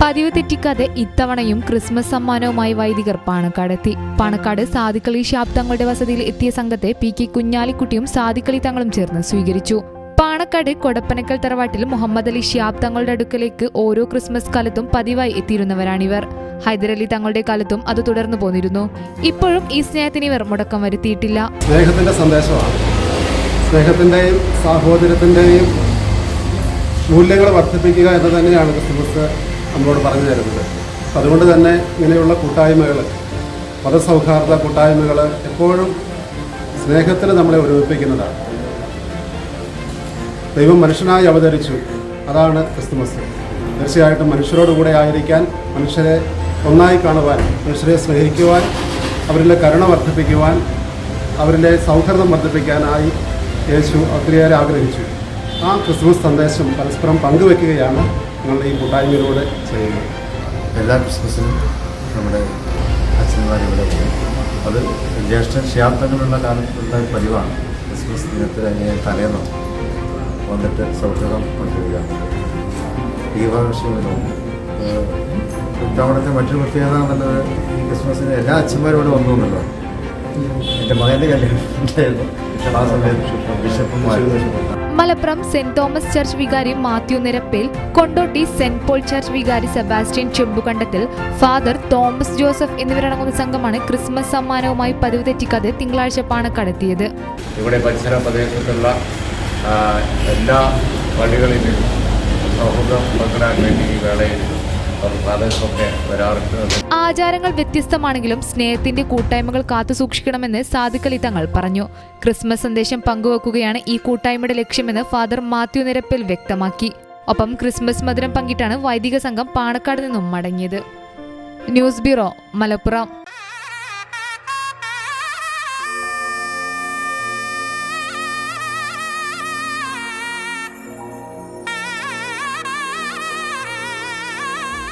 പതിവ് തെറ്റിക്കാതെ ഇത്തവണയും ക്രിസ്മസ് സമ്മാനവുമായി വൈദികർ പാണക്കാടെത്തി. പാണക്കാട് സാദിക്കളി ഷാബ് തങ്ങളുടെ വസതിയിൽ എത്തിയ സംഘത്തെ പി കെ കുഞ്ഞാലിക്കുട്ടിയും സാദിക്കളി തങ്ങളും ചേർന്ന് സ്വീകരിച്ചു. പാണക്കാട് കൊടപ്പനക്കൽ തറവാട്ടിൽ മുഹമ്മദ് അലി ഷിയാബ് തങ്ങളുടെ അടുക്കലേക്ക് ഓരോ ക്രിസ്മസ് കാലത്തും പതിവായി എത്തിയിരുന്നവരാണിവർ. ഹൈദരലി തങ്ങളുടെ കാലത്തും അത് തുടർന്നു പോന്നിരുന്നു. ഇപ്പോഴും ഈ സ്നേഹത്തിന് ഇവർ മുടക്കം വരുത്തിയിട്ടില്ല. സ്നേഹത്തിന്റെ സന്ദേശമാണ്. സ്നേഹത്തിന്റെയും സഹോദരത്തിന്റെയും മൂല്യങ്ങൾ വർദ്ധിപ്പിക്കുക എന്ന് തന്നെയാണ് ക്രിസ്തുമസ് നമ്മളോട് പറഞ്ഞു തരുന്നത്. അതുകൊണ്ട് തന്നെ ഇങ്ങനെയുള്ള കൂട്ടായ്മകൾ മതസൗഹാർദ്ദ കൂട്ടായ്മകൾ എപ്പോഴും സ്നേഹത്തിന് നമ്മളെ ഒരുമിപ്പിക്കുന്നതാണ്. ദൈവം മനുഷ്യനായി അവതരിച്ചു. അതാണ് ക്രിസ്തുമസ്. തീർച്ചയായിട്ടും മനുഷ്യരോടുകൂടെ ആയിരിക്കാൻ മനുഷ്യരെ ഒന്നായി കാണുവാൻ മനുഷ്യരെ സ്നേഹിക്കുവാൻ അവരിലെ കരുണ വർദ്ധിപ്പിക്കുവാൻ അവരിലെ സൗഹൃദം വർദ്ധിപ്പിക്കാനായി യേശു ഒത്തിരിയേറെ ആഗ്രഹിച്ചു. ആ ക്രിസ്മസ് സന്ദേശം പരസ്പരം പങ്കുവെക്കുകയാണ് നിങ്ങളുടെ ഈ കൂട്ടായ്മയിലൂടെ ചെയ്യുന്നത്. എല്ലാ ക്രിസ്മസിനും നമ്മുടെ അച്ഛന്മാരിവിടെ അത് ജ്യേഷ്ഠൻ ശാബ്ദങ്ങളുള്ള കാലത്തുള്ള പതിവാണ്. ക്രിസ്മസ് ദിനത്തിൽ അങ്ങനെ തലേന്ന് വന്നിട്ട് സൗഹൃദം പങ്കുവയ്ക്കുക ഈ പ്രാവശ്യമില്ലോ ഇത്തവണത്തെ മറ്റൊരു പ്രത്യേകത എന്നുള്ളത് ഈ ക്രിസ്മസിന് എല്ലാ അച്ഛന്മാരും ഇവിടെ വന്നു എന്നുള്ളത് എന്റെ മകന്റെ കല്യാണം ഉണ്ടായിരുന്നു. ആ സമയത്ത് ബിഷപ്പുമാരും മലപ്പുറം സെന്റ് തോമസ് ചർച്ച് വികാരി Mathew നിരപ്പിൽ Kondotty saint Paul church വികാരി Sebastian Chempukandathil father Thomas Joseph എന്നിവരടങ്ങുന്ന സംഘമാണ് ക്രിസ്മസ് സമ്മാനവുമായി പതിവ് തെറ്റിക്കാതെ തിങ്കളാഴ്ച പാണക്കടത്തിയത് ഇവിടെ പരിസര പ്രദേശത്തുള്ള എല്ലാ പള്ളികളിലും സൗഹൃദം പങ്കിടാൻ വേണ്ടി ഈ വേളയിൽ ആചാരങ്ങൾ വ്യത്യസ്തമാണെങ്കിലും സ്നേഹത്തിന്റെ കൂട്ടായ്മകൾ കാത്തു സൂക്ഷിക്കണമെന്ന് സാദിഖലി തങ്ങൾ പറഞ്ഞു. ക്രിസ്മസ് സന്ദേശം പങ്കുവെക്കുകയാണ് ഈ കൂട്ടായ്മയുടെ ലക്ഷ്യമെന്ന് ഫാദർ മാത്യു നിരപ്പിൽ വ്യക്തമാക്കി. ഒപ്പം ക്രിസ്മസ് മധുരം പങ്കിട്ടാണ് വൈദിക സംഘം പാണക്കാട് നിന്നും മടങ്ങിയത്. News bureau Malappuram.